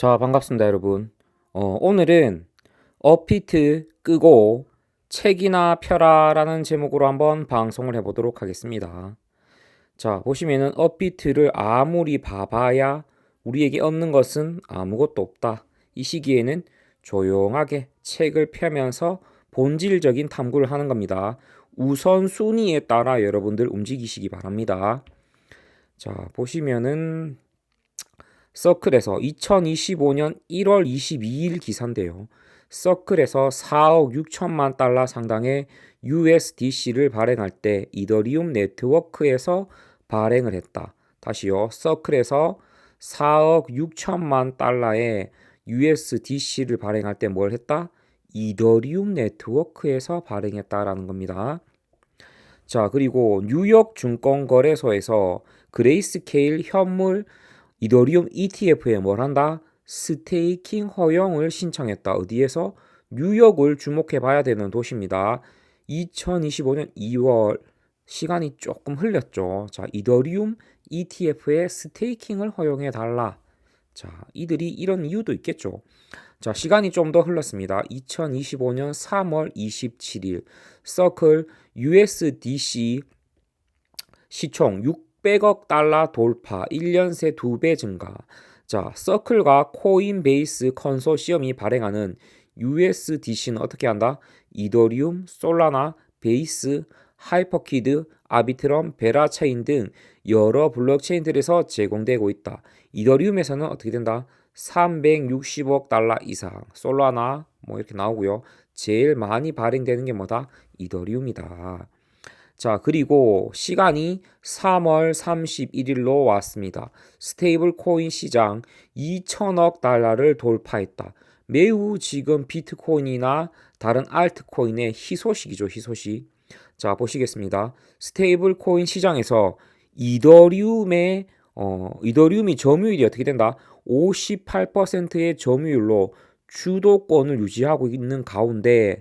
자, 반갑습니다, 여러분. 어, 오늘은 어피트 끄고 책이나 펴라라는 제목으로 한번 방송을 해보도록 하겠습니다. 자, 보시면은 업비트를 아무리 봐봐야 우리에게 얻는 것은 아무것도 없다. 이 시기에는 조용하게 책을 펴면서 본질적인 탐구를 하는 겁니다. 우선순위에 따라 여러분들 움직이시기 바랍니다. 자, 보시면은 서클에서 2025년 1월 22일 기사인데요. 서클에서 4억 6천만 달러 상당의 USDC를 발행할 때 이더리움 네트워크에서 발행을 했다. 다시요. 서클에서 4억 6천만 달러의 USDC를 발행할 때 뭘 했다? 이더리움 네트워크에서 발행했다라는 겁니다. 자, 그리고 뉴욕 증권거래소에서 그레이스케일 현물 이더리움 ETF에 뭘 한다? 스테이킹 허용을 신청했다. 어디에서? 뉴욕을 주목해 봐야 되는 도시입니다. 2025년 2월 시간이 조금 흘렸죠. 자, 이더리움 ETF에 스테이킹을 허용해 달라. 자, 이들이 이런 이유도 있겠죠. 자, 시간이 좀 더 흘렀습니다. 2025년 3월 27일 서클 USDC 시총 600억 달러 돌파, 1년 새 2배 증가. 자, 서클과 코인베이스 컨소시엄이 발행하는 USDC는 어떻게 한다? 이더리움, 솔라나, 베이스, 하이퍼키드, 아비트럼, 베라체인 등 여러 블록체인들에서 제공되고 있다. 이더리움에서는 어떻게 된다? 360억 달러 이상, 솔라나 뭐 이렇게 나오고요. 제일 많이 발행되는 게 뭐다? 이더리움이다. 자, 그리고 시간이 3월 31일로 왔습니다. 스테이블 코인 시장 2천억 달러를 돌파했다. 매우 지금 비트코인이나 다른 알트코인의 희소식이죠, 희소식. 자, 보시겠습니다. 스테이블 코인 시장에서 이더리움의 어, 이더리움이 점유율이 어떻게 된다? 58%의 점유율로 주도권을 유지하고 있는 가운데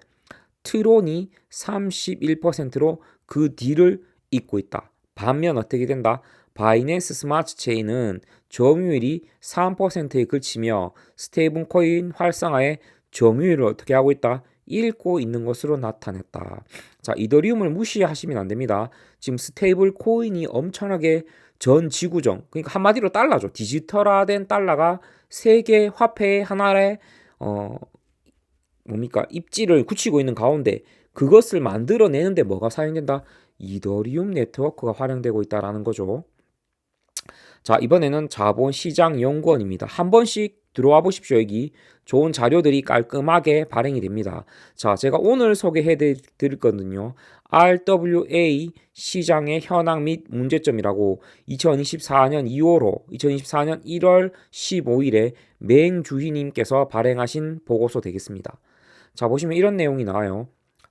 트론이 31%로 그 뒤를 잇고 있다. 반면 어떻게 된다? 바이낸스 스마트 체인은 점유율이 3%에 그치며 스테이블 코인 활성화에 점유율을 어떻게 하고 있다? 잃고 있는 것으로 나타냈다. 자, 이더리움을 무시하시면 안 됩니다. 지금 스테이블 코인이 엄청나게 전 지구정, 그러니까 한마디로 달러죠. 디지털화된 달러가 세계 화폐의 하나의 어 뭡니까 입지를 굳히고 있는 가운데 그것을 만들어내는데 뭐가 사용된다? 이더리움 네트워크가 활용되고 있다라는 거죠. 자, 이번에는 자본시장 연구원입니다. 한 번씩 들어와 보십시오. 여기 좋은 자료들이 깔끔하게 발행이 됩니다. 자, 제가 오늘 소개해 드릴 거는요. RWA 시장의 현황 및 문제점이라고 2024년 2월호, 2024년 1월 15일에 맹 주희님께서 발행하신 보고서 되겠습니다. 자, 보시면 이런 내용이 나와요.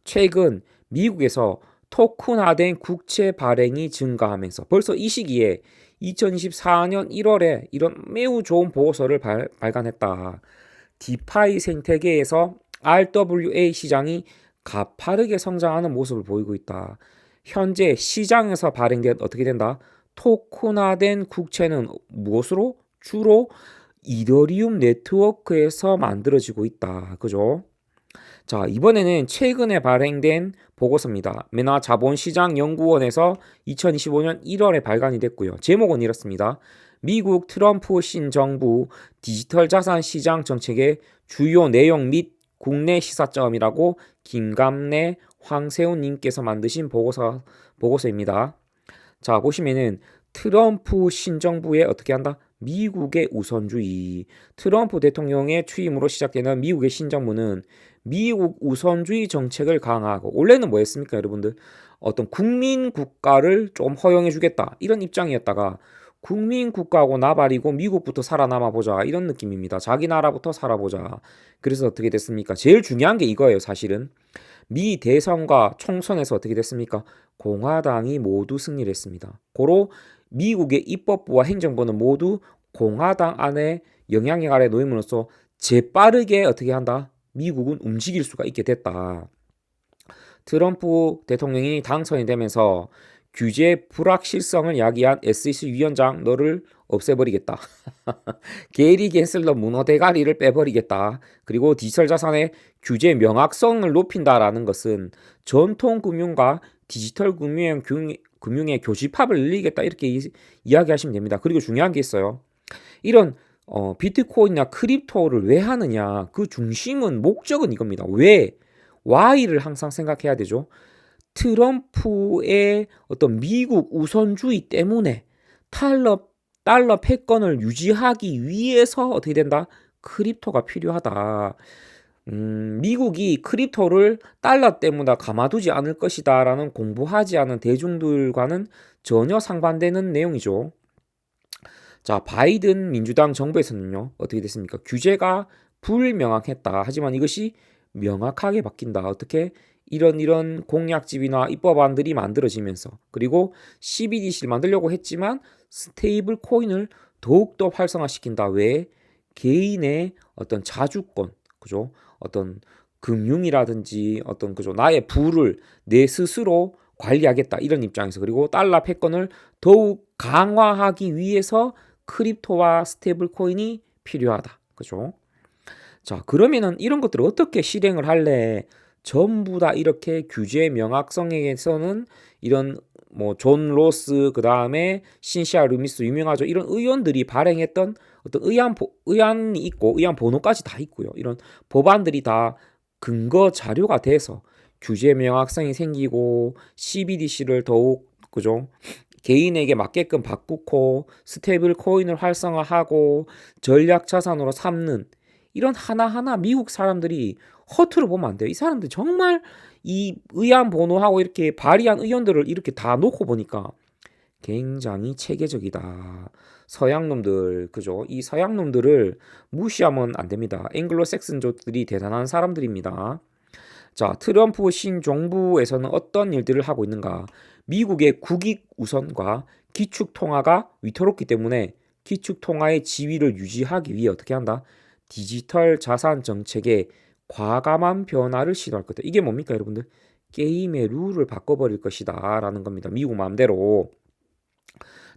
최근 미국에서 토큰화된 국채 발행이 증가하면서 벌써 이 시기에 2024년 1월에 이런 매우 좋은 보고서를 발, 발간했다. 디파이 생태계에서 RWA 시장이 가파르게 성장하는 모습을 보이고 있다. 현재 시장에서 발행된 어떻게 된다? 토큰화된 국채는 무엇으로? 주로 이더리움 네트워크에서 만들어지고 있다. 그죠? 자, 이번에는 최근에 발행된 보고서입니다. 메나 자본시장연구원에서 2025년 1월에 발간이 됐고요. 제목은 이렇습니다. 미국 트럼프 신정부 디지털 자산 시장 정책의 주요 내용 및 국내 시사점이라고 김감래 황세훈 님께서 만드신 보고서 보고서입니다. 자, 보시면은 트럼프 신정부에 어떻게 한다? 미국의 우선주의. 트럼프 대통령의 취임으로 시작되는 미국의 신정부는 미국 우선주의 정책을 강화하고 원래는 뭐였습니까, 여러분들? 어떤 국민 국가를 좀 허용해 주겠다. 이런 입장이었다가 국민 국가하고 나발이고 미국부터 살아남아 보자. 이런 느낌입니다. 자기 나라부터 살아보자. 그래서 어떻게 됐습니까? 제일 중요한 게 이거예요, 사실은. 미 대선과 총선에서 어떻게 됐습니까? 공화당이 모두 승리를 했습니다. 고로 미국의 입법부와 행정부는 모두 공화당 안에 영향력 아래 놓임으로써 재빠르게 어떻게 한다? 미국은 움직일 수가 있게 됐다. 트럼프 대통령이 당선이 되면서 규제 불확실성을 야기한 SEC 위원장 너를 없애버리겠다. 게리 겐슬러 문어 대가리를 빼버리겠다. 그리고 디지털 자산의 규제 명확성을 높인다라는 것은 전통 금융과 디지털 금융, 금융의 교집합을 늘리겠다 이렇게 이, 이야기하시면 됩니다. 그리고 중요한 게 있어요. 이런 어, 비트코인이나 크립토를 왜 하느냐? 그 중심은 목적은 이겁니다. 왜? Y를 항상 생각해야 되죠. 트럼프의 어떤 미국 우선주의 때문에 달러 달러 패권을 유지하기 위해서 어떻게 된다? 크립토가 필요하다. 음, 미국이 크립토를 달러 때문에 가마두지 않을 것이다라는 공부하지 않은 대중들과는 전혀 상반되는 내용이죠. 자, 바이든 민주당 정부에서는요, 어떻게 됐습니까? 규제가 불명확했다. 하지만 이것이 명확하게 바뀐다. 어떻게? 이런 이런 공약집이나 입법안들이 만들어지면서 그리고 CBDC를 만들려고 했지만 스테이블 코인을 더욱더 활성화시킨다. 왜? 개인의 어떤 자주권, 그죠? 어떤 금융이라든지 어떤 그죠? 나의 부를 내 스스로 관리하겠다. 이런 입장에서 그리고 달러 패권을 더욱 강화하기 위해서 크립토와 스테이블 코인이 필요하다. 그죠? 자, 그러면은 이런 것들을 어떻게 실행을 할래? 전부 다 이렇게 규제 명확성에서는 이런 뭐 존 로스 그 다음에 신시아 루미스 유명하죠 이런 의원들이 발행했던 어떤 의안 의안이 있고 의안 번호까지 다 있고요 이런 법안들이 다 근거 자료가 돼서 규제 명확성이 생기고 CBDC를 더욱 그죠 개인에게 맞게끔 바꾸고 스테이블 코인을 활성화하고 전략 자산으로 삼는 이런 하나하나 미국 사람들이 허투루 보면 안 돼요. 이 사람들 정말 이 의안 번호하고 이렇게 발의한 의원들을 이렇게 다 놓고 보니까 굉장히 체계적이다. 서양 놈들, 그죠? 이 서양 놈들을 무시하면 안 됩니다. 앵글로색슨족들이 대단한 사람들입니다. 자, 트럼프 신정부에서는 어떤 일들을 하고 있는가? 미국의 국익 우선과 기축 통화가 위태롭기 때문에 기축 통화의 지위를 유지하기 위해 어떻게 한다? 디지털 자산 정책에 과감한 변화를 시도할 것이다. 이게 뭡니까, 여러분들? 게임의 룰을 바꿔버릴 것이다. 라는 겁니다. 미국 마음대로.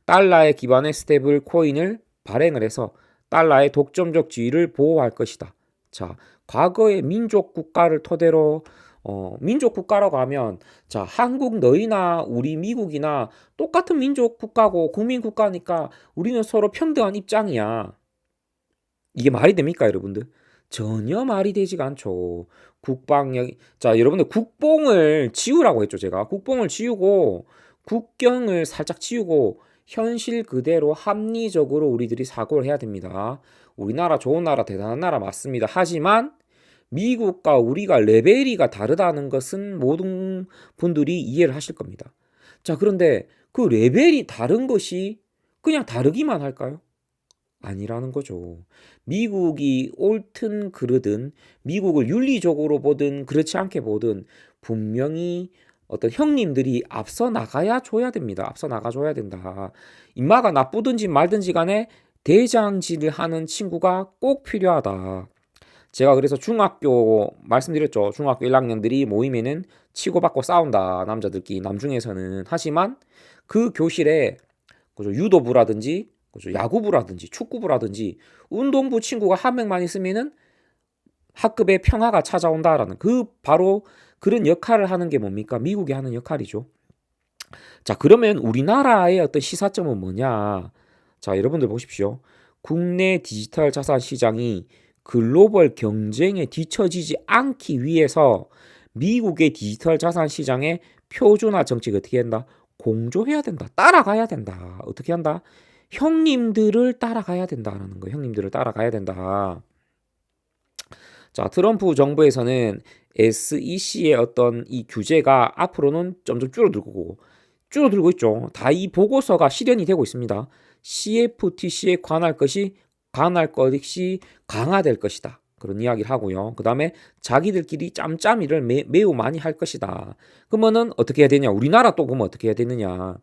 달러에 기반의 스테이블 코인을 발행을 해서 달러의 독점적 지위를 보호할 것이다. 자, 과거의 민족 국가를 토대로 어, 민족 국가라고 하면 자, 한국 너희나 우리 미국이나 똑같은 민족 국가고 국민 국가니까 우리는 서로 평등한 입장이야. 이게 말이 됩니까, 여러분들? 전혀 말이 되지가 않죠. 국방력 자, 여러분들 국뽕을 지우라고 했죠, 제가. 국뽕을 지우고 국경을 살짝 지우고 현실 그대로 합리적으로 우리들이 사고를 해야 됩니다. 우리나라 좋은 나라, 대단한 나라 맞습니다. 하지만 미국과 우리가 레벨이가 다르다는 것은 모든 분들이 이해를 하실 겁니다. 자, 그런데 그 레벨이 다른 것이 그냥 다르기만 할까요? 아니라는 거죠. 미국이 옳든 그르든 미국을 윤리적으로 보든 그렇지 않게 보든 분명히 어떤 형님들이 앞서 나가야 줘야 됩니다. 앞서 나가줘야 된다. 인마가 나쁘든지 말든지 간에 대장질을 하는 친구가 꼭 필요하다. 제가 그래서 중학교 말씀드렸죠. 중학교 1학년들이 모이면은 치고받고 싸운다. 남자들끼리 남중에서는 하지만 그 교실에 그죠 유도부라든지 그죠? 야구부라든지 축구부라든지 운동부 친구가 한 명만 있으면은 학급에 평화가 찾아온다라는 그 바로 그런 역할을 하는 게 뭡니까? 미국이 하는 역할이죠. 자, 그러면 우리나라의 어떤 시사점은 뭐냐? 자, 여러분들 보십시오. 국내 디지털 자산 시장이 글로벌 경쟁에 뒤처지지 않기 위해서 미국의 디지털 자산 시장의 표준화 정책 어떻게 한다? 공조해야 된다. 따라가야 된다. 어떻게 한다? 형님들을 따라가야 된다라는 거예요. 형님들을 따라가야 된다. 자, 트럼프 정부에서는 SEC의 어떤 이 규제가 앞으로는 점점 줄어들고 줄어들고 있죠. 다 이 보고서가 실현이 되고 있습니다. CFTC에 관할 것이 관할 것이 강화될 것이다. 그런 이야기를 하고요. 그 다음에 자기들끼리 짬짬이를 매, 매우 많이 할 것이다. 그러면은 어떻게 해야 되냐? 우리나라 또 보면 어떻게 해야 되느냐?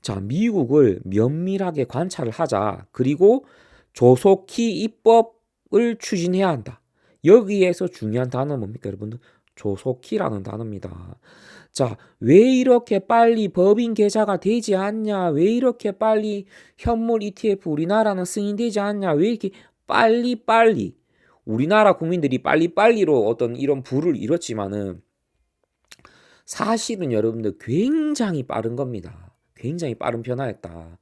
자, 미국을 면밀하게 관찰을 하자. 그리고 조속히 입법을 추진해야 한다. 여기에서 중요한 단어 뭡니까, 여러분들? 조속히라는 단어입니다. 자, 왜 이렇게 빨리 법인 계좌가 되지 않냐? 왜 이렇게 빨리 현물 ETF 우리나라는 승인되지 않냐? 왜 이렇게 빨리 빨리 우리나라 국민들이 빨리 빨리로 어떤 이런 부를 이뤘지만은 사실은 여러분들 굉장히 빠른 겁니다. 굉장히 빠른 변화였다.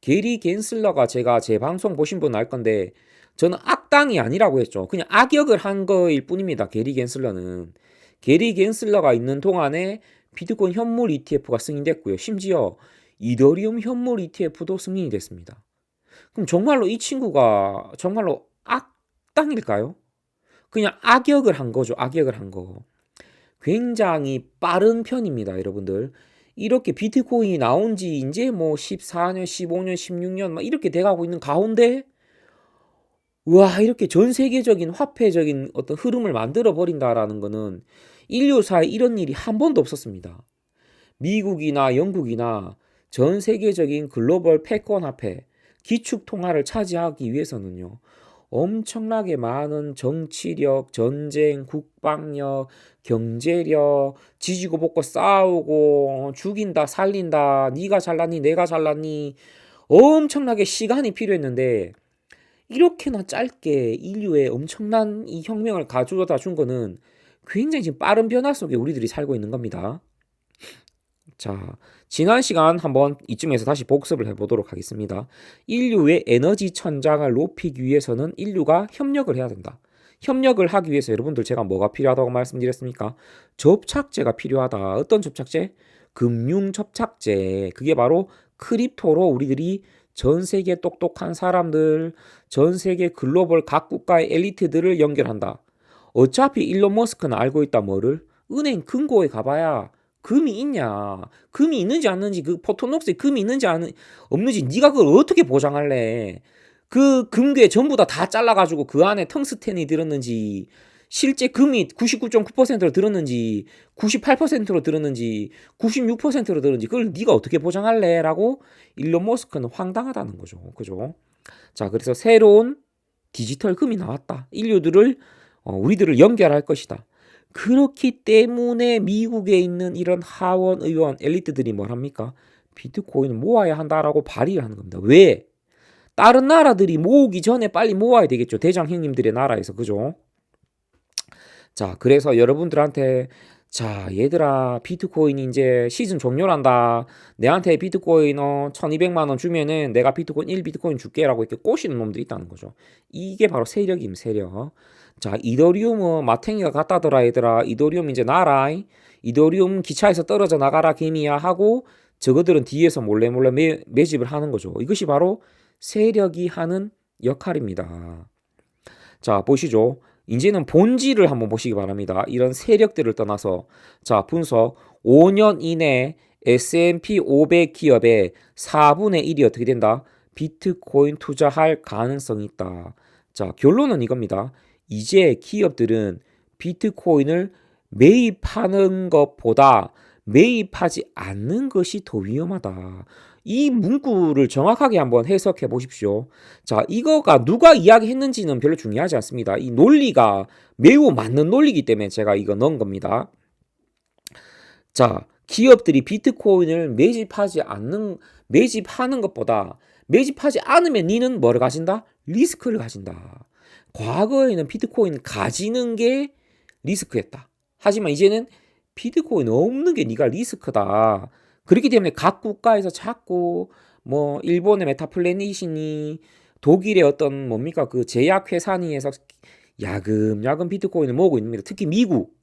게리 겐슬러가 제가 제 방송 보신 분 알 건데 저는 악당이 아니라고 했죠. 그냥 악역을 한 거일 뿐입니다. 게리 겐슬러는. 게리 겐슬러가 있는 동안에 비트코인 현물 ETF가 승인됐고요. 심지어 이더리움 현물 ETF도 승인이 됐습니다. 그럼 정말로 이 친구가 정말로 악당일까요? 그냥 악역을 한 거죠. 악역을 한 거. 굉장히 빠른 편입니다, 여러분들. 이렇게 비트코인이 나온 지 이제 뭐 14년, 15년, 16년 막 이렇게 돼 가고 있는 가운데 와, 이렇게 전 세계적인 화폐적인 어떤 흐름을 만들어 버린다라는 거는 인류사에 이런 일이 한 번도 없었습니다. 미국이나 영국이나 전 세계적인 글로벌 패권 화폐, 기축 통화를 차지하기 위해서는요. 엄청나게 많은 정치력, 전쟁, 국방력, 경제력, 지지고 볶고 싸우고 죽인다, 살린다, 네가 잘났니, 내가 잘났니 엄청나게 시간이 필요했는데 이렇게나 짧게 인류의 엄청난 이 혁명을 가져다 준 거는 굉장히 지금 빠른 변화 속에 우리들이 살고 있는 겁니다. 자, 지난 시간 한번 이쯤에서 다시 복습을 해보도록 하겠습니다. 인류의 에너지 천장을 높이기 위해서는 인류가 협력을 해야 된다. 협력을 하기 위해서 여러분들 제가 뭐가 필요하다고 말씀드렸습니까? 접착제가 필요하다. 어떤 접착제? 금융 접착제. 그게 바로 크립토로 우리들이 전 세계 똑똑한 사람들, 전 세계 글로벌 각 국가의 엘리트들을 연결한다. 어차피 일론 머스크는 알고 있다 뭐를? 은행 금고에 가봐야 금이 있냐? 금이 있는지 없는지 그 포토녹스에 금이 있는지 안, 없는지 네가 그걸 어떻게 보장할래? 그 금괴 전부 다 다 잘라가지고 그 안에 텅스텐이 들었는지 실제 금이 99.9%로 들었는지 98%로 들었는지 96%로 들었는지 그걸 네가 어떻게 보장할래? 라고 일론 머스크는 황당하다는 거죠. 그죠? 자, 그래서 새로운 디지털 금이 나왔다. 인류들을 어, 우리들을 연결할 것이다. 그렇기 때문에 미국에 있는 이런 하원 의원 엘리트들이 뭘 합니까? 비트코인을 모아야 한다라고 발의를 하는 겁니다. 왜? 다른 나라들이 모으기 전에 빨리 모아야 되겠죠. 대장 형님들의 나라에서 그죠? 자, 그래서 여러분들한테 자, 얘들아, 비트코인 이제 시즌 종료란다. 내한테 비트코인 어 1200만 원 주면은 내가 비트코인 1 비트코인 줄게라고 이렇게 꼬시는 놈들이 있다는 거죠. 이게 바로 세력임, 세력. 자, 이더리움은 마탱이가 갔다더라 얘들아. 이더리움 이제 나라. 이더리움 기차에서 떨어져 나가라 개미야 하고 저거들은 뒤에서 몰래 몰래 매, 매집을 하는 거죠. 이것이 바로 세력이 하는 역할입니다. 자, 보시죠. 이제는 본질을 한번 보시기 바랍니다. 이런 세력들을 떠나서 자, 분석 5년 이내 S&P 500 기업의 4분의 1이 어떻게 된다? 비트코인 투자할 가능성이 있다. 자, 결론은 이겁니다. 이제 기업들은 비트코인을 매입하는 것보다 매입하지 않는 것이 더 위험하다. 이 문구를 정확하게 한번 해석해 보십시오. 자, 이거가 누가 이야기했는지는 별로 중요하지 않습니다. 이 논리가 매우 맞는 논리이기 때문에 제가 이거 넣은 겁니다. 자, 기업들이 비트코인을 매집하지 않는 매집하는 것보다 매집하지 않으면 니는 뭐를 가진다? 리스크를 가진다. 과거에는 비트코인 가지는 게 리스크였다. 하지만 이제는 비트코인 없는 게 네가 리스크다. 그렇기 때문에 각 국가에서 자꾸 뭐 일본의 메타플래닛이니 독일의 어떤 뭡니까 그 제약회사니에서 야금야금 비트코인을 모으고 있습니다. 특히 미국.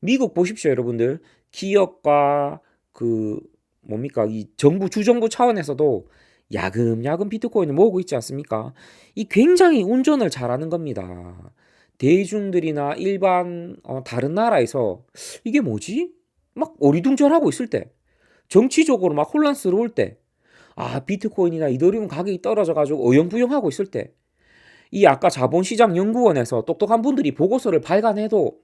미국 보십시오, 여러분들. 기업과 그 뭡니까 이 정부 주정부 차원에서도 야금야금 비트코인을 모으고 있지 않습니까? 이 굉장히 운전을 잘하는 겁니다. 대중들이나 일반 어, 다른 나라에서 이게 뭐지? 막 어리둥절하고 있을 때 정치적으로 막 혼란스러울 때, 아, 비트코인이나 이더리움 가격이 떨어져가지고 어영부영하고 있을 때, 이 아까 자본시장 연구원에서 똑똑한 분들이 보고서를 발간해도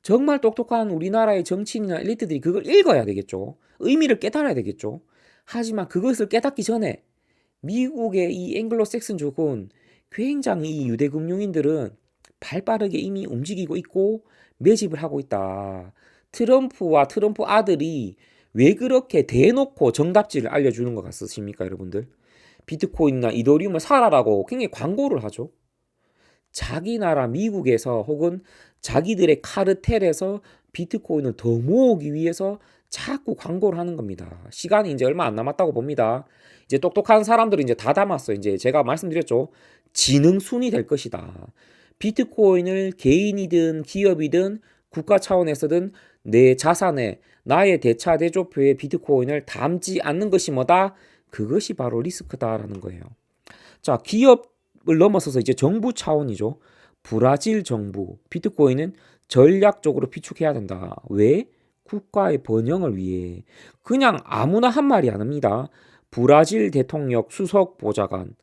정말 똑똑한 우리나라의 정치인이나 엘리트들이 그걸 읽어야 되겠죠. 의미를 깨달아야 되겠죠. 하지만 그것을 깨닫기 전에 미국의 이 앵글로색슨족은 굉장히 이 유대금융인들은 발 빠르게 이미 움직이고 있고 매집을 하고 있다. 트럼프와 트럼프 아들이 왜 그렇게 대놓고 정답지를 알려주는 것 같으십니까, 여러분들? 비트코인이나 이더리움을 사라라고 굉장히 광고를 하죠. 자기 나라 미국에서 혹은 자기들의 카르텔에서 비트코인을 더 모으기 위해서 자꾸 광고를 하는 겁니다. 시간이 이제 얼마 안 남았다고 봅니다. 이제 똑똑한 사람들은 이제 다 담았어요. 이제 제가 말씀드렸죠. 지능 순이 될 것이다. 비트코인을 개인이든 기업이든 국가 차원에서든 내 자산에 나의 대차 대조표에 비트코인을 담지 않는 것이 뭐다? 그것이 바로 리스크다라는 거예요. 자, 기업을 넘어서서 이제 정부 차원이죠. 브라질 정부 비트코인은 전략적으로 비축해야 된다. 왜? 국가의 번영을 위해. 그냥 아무나 한 말이 아닙니다. 브라질 대통령 수석 보좌관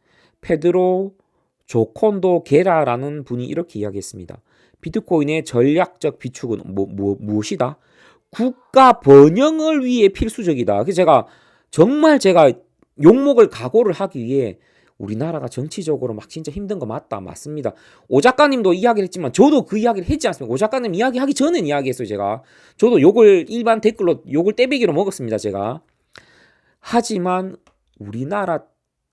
페드로 조콘도 게라라는 분이 이렇게 이야기했습니다. 비트코인의 전략적 비축은 뭐, 뭐, 무엇이다? 국가 번영을 위해 필수적이다. 그래서 제가 정말 제가 욕먹을 각오를 하기 위해 우리나라가 정치적으로 막 진짜 힘든 거 맞다. 맞습니다. 오 작가님도 이야기를 했지만 저도 그 이야기를 했지 않습니까? 오 작가님 이야기하기 전에 이야기했어요, 제가. 저도 욕을 일반 댓글로 욕을 떼배기로 먹었습니다, 제가. 하지만 우리나라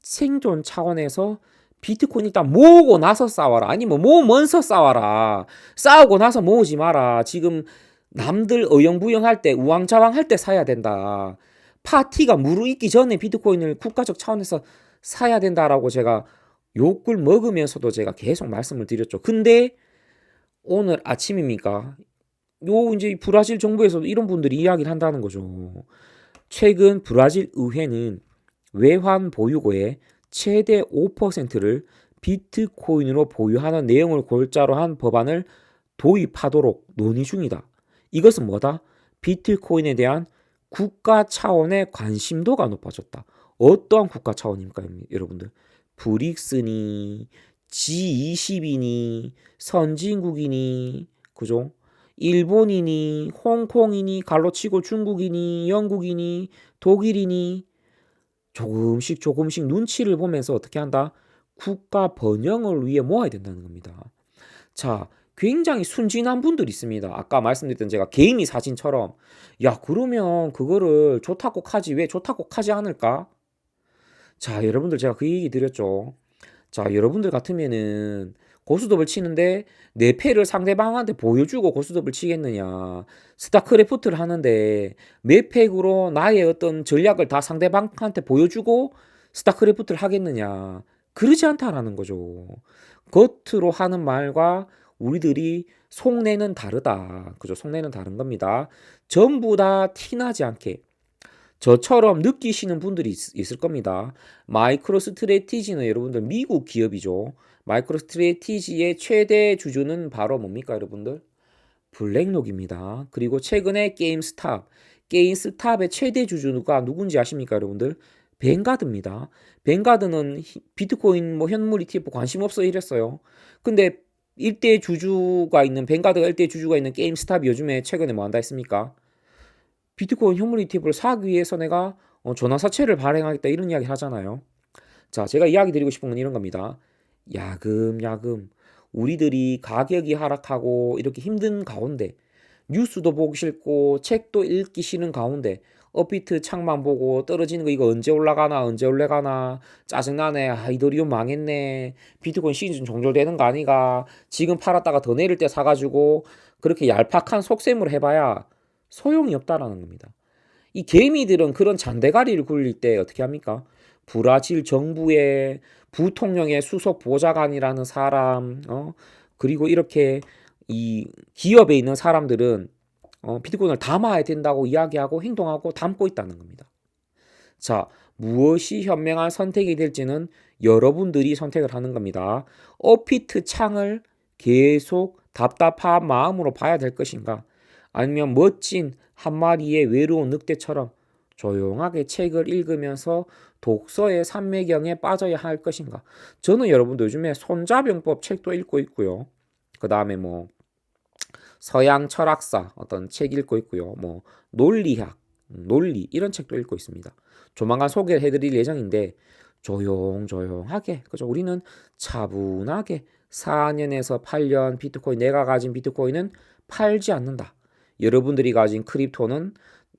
생존 차원에서 비트코인 일단 모으고 나서 싸워라. 아니면 모으면서 싸워라. 싸우고 나서 모으지 마라. 지금 남들 어영부영할 때 우왕좌왕할 때 사야 된다. 파티가 무르익기 전에 비트코인을 국가적 차원에서 사야 된다라고 제가 욕을 먹으면서도 제가 계속 말씀을 드렸죠. 근데 오늘 아침입니까? 요 이제 브라질 정부에서도 이런 분들이 이야기를 한다는 거죠. 최근 브라질 의회는 외환 보유고의 최대 5%를 비트코인으로 보유하는 내용을 골자로 한 법안을 도입하도록 논의 중이다. 이것은 뭐다? 비트코인에 대한 국가 차원의 관심도가 높아졌다. 어떠한 국가 차원입니까, 여러분들? 브릭스니, G20이니, 선진국이니, 그죠? 일본이니, 홍콩이니, 갈로치고 중국이니, 영국이니, 독일이니, 조금씩 조금씩 눈치를 보면서 어떻게 한다? 국가 번영을 위해 모아야 된다는 겁니다. 자, 굉장히 순진한 분들이 있습니다. 아까 말씀드렸던 제가 개인이 사진처럼 야 그러면 그거를 좋다고 하지 왜 좋다고 하지 않을까? 자 여러분들 제가 그 얘기 드렸죠. 자 여러분들 같으면은 고수톱을 치는데 내 패를 상대방한테 보여주고 고수톱을 치겠느냐 스타크래프트를 하는데 내 팩으로 나의 어떤 전략을 다 상대방한테 보여주고 스타크래프트를 하겠느냐 그러지 않다라는 거죠. 겉으로 하는 말과 우리들이 속내는 다르다. 그죠? 속내는 다른 겁니다. 전부 다 티나지 않게 저처럼 느끼시는 분들이 있, 을 겁니다. 마이크로 스트레티지는 여러분들 미국 기업이죠. 마이크로 스트레티지의 최대 주주는 바로 뭡니까, 여러분들? 블랙록입니다. 그리고 최근에 게임스탑, 게임스탑의 최대 주주가 누군지 아십니까, 여러분들? 뱅가드입니다. 뱅가드는 비트코인 뭐 현물 ETF 관심 없어 이랬어요. 근데 일대 주주가 있는 뱅가드가 일대 주주가 있는 게임스탑이 요즘에 최근에 뭐 한다 했습니까? 비트코인 현물 ETF를 사기 위해서 내가 어, 전화사채를 발행하겠다 이런 이야기 하잖아요. 자, 제가 이야기 드리고 싶은 건 이런 겁니다. 야금 야금 우리들이 가격이 하락하고 이렇게 힘든 가운데 뉴스도 보기 싫고 책도 읽기 싫은 가운데 업비트 창만 보고 떨어지는 거 이거 언제 올라가나 언제 올라가나. 짜증나네. 아 이더리움 망했네. 비트코인 시즌 종료되는 거 아니가? 지금 팔았다가 더 내릴 때 사가지고 그렇게 얄팍한 속셈을 해봐야 소용이 없다라는 겁니다. 이 개미들은 그런 잔대가리를 굴릴 때 어떻게 합니까? 브라질 정부의 부통령의 수석 보좌관이라는 사람 어? 그리고 이렇게 이 기업에 있는 사람들은 어, 비트코인을 담아야 된다고 이야기하고 행동하고 담고 있다는 겁니다. 자, 무엇이 현명한 선택이 될지는 여러분들이 선택을 하는 겁니다. 어피트 창을 계속 답답한 마음으로 봐야 될 것인가? 아니면 멋진 한 마리의 외로운 늑대처럼 조용하게 책을 읽으면서 독서의 산매경에 빠져야 할 것인가? 저는 여러분들 요즘에 손자병법 책도 읽고 있고요. 그 다음에 뭐 서양 철학사 어떤 책 읽고 있고요. 뭐 논리학, 논리 이런 책도 읽고 있습니다. 조만간 소개를 해드릴 예정인데 조용조용하게 그죠? 우리는 차분하게 4년에서 8년 비트코인 내가 가진 비트코인은 팔지 않는다. 여러분들이 가진 크립토는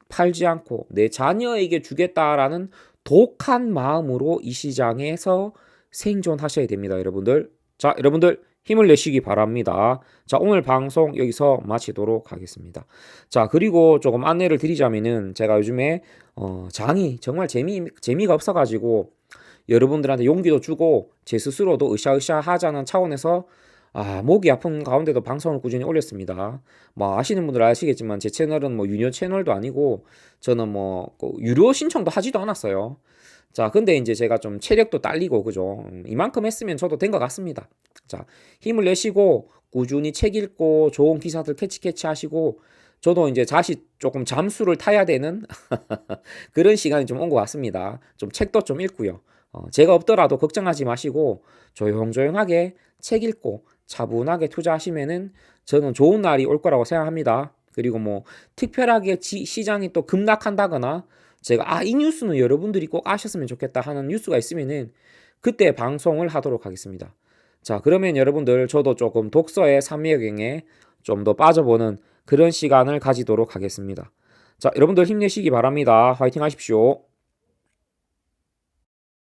팔지 않고 내 자녀에게 주겠다라는 독한 마음으로 이 시장에서 생존하셔야 됩니다, 여러분들. 자, 여러분들 힘을 내시기 바랍니다. 자, 오늘 방송 여기서 마치도록 하겠습니다. 자, 그리고 조금 안내를 드리자면은 제가 요즘에 어, 장이 정말 재미 재미가 없어 가지고 여러분들한테 용기도 주고 제 스스로도 으쌰으쌰 하자는 차원에서 아, 목이 아픈 가운데도 방송을 꾸준히 올렸습니다. 뭐 아시는 분들 아시겠지만 제 채널은 뭐 유료 채널도 아니고 저는 뭐그 유료 신청도 하지도 않았어요. 자, 근데 이제 제가 좀 체력도 딸리고 그죠? 음, 이만큼 했으면 저도 된 것 같습니다. 자, 힘을 내시고 꾸준히 책 읽고 좋은 기사들 캐치 캐치 하시고 저도 이제 다시 조금 잠수를 타야 되는 그런 시간이 좀 온 것 같습니다. 좀 책도 좀 읽고요. 어, 제가 없더라도 걱정하지 마시고 조용조용하게 책 읽고 차분하게 투자하시면은 저는 좋은 날이 올 거라고 생각합니다. 그리고 뭐 특별하게 지- 시장이 또 급락한다거나 제가 아 이 뉴스는 여러분들이 꼭 아셨으면 좋겠다 하는 뉴스가 있으면은 그때 방송을 하도록 하겠습니다. 자, 그러면 여러분들 저도 조금 독서의 삼매경에 좀 더 빠져보는 그런 시간을 가지도록 하겠습니다. 자, 여러분들 힘내시기 바랍니다. 화이팅 하십시오.